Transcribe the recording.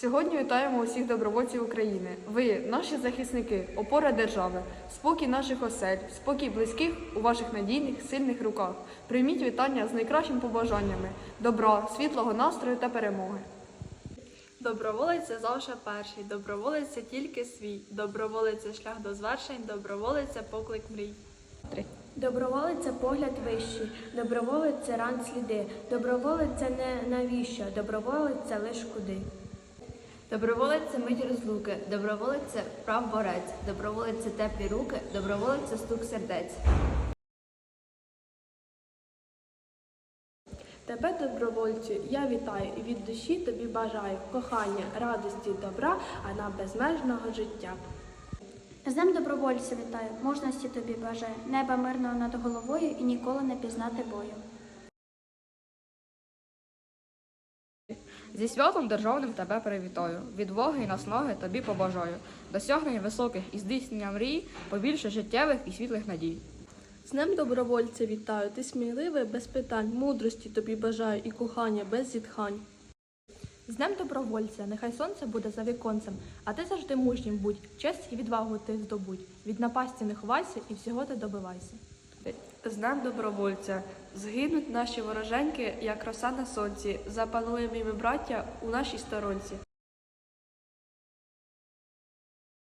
Сьогодні вітаємо усіх добровольців України. Ви, наші захисники, опора держави, спокій наших осель, спокій близьких у ваших надійних, сильних руках. Прийміть вітання з найкращими побажаннями, добра, світлого настрою та перемоги. Доброволець це завжди перший, доброволець це тільки свій, доброволець це шлях до звершень, доброволець це поклик мрій. Доброволець це погляд вищий, доброволець це ран сліди, доброволець це не навіщо, доброволець це лиш куди. Доброволець це мить розлуки, доброволець це прав борець, доброволець це теплі руки, доброволець це стук сердець. Тебе, добровольцю, я вітаю і від душі тобі бажаю кохання, радості, добра, а нам безмежного життя. З Днем добровольця вітаю, мужності тобі бажаю, неба мирного над головою і ніколи не пізнати бою. Зі святом державним тебе привітаю, відваги і наснаги тобі побажаю, досягнень високих і здійснення мрій, побільше життєвих і світлих надій. З Днем добровольця вітаю, ти сміливий без питань, мудрості тобі бажаю і кохання без зітхань. З Днем добровольця, нехай сонце буде за віконцем, а ти завжди мужнім будь, честь і відвагу ти здобудь. Від напасті не ховайся і всього ти добивайся. З добровольця згинуть наші вороженьки, як роса на сонці. Запануємо ми, браття, у нашій сторонці.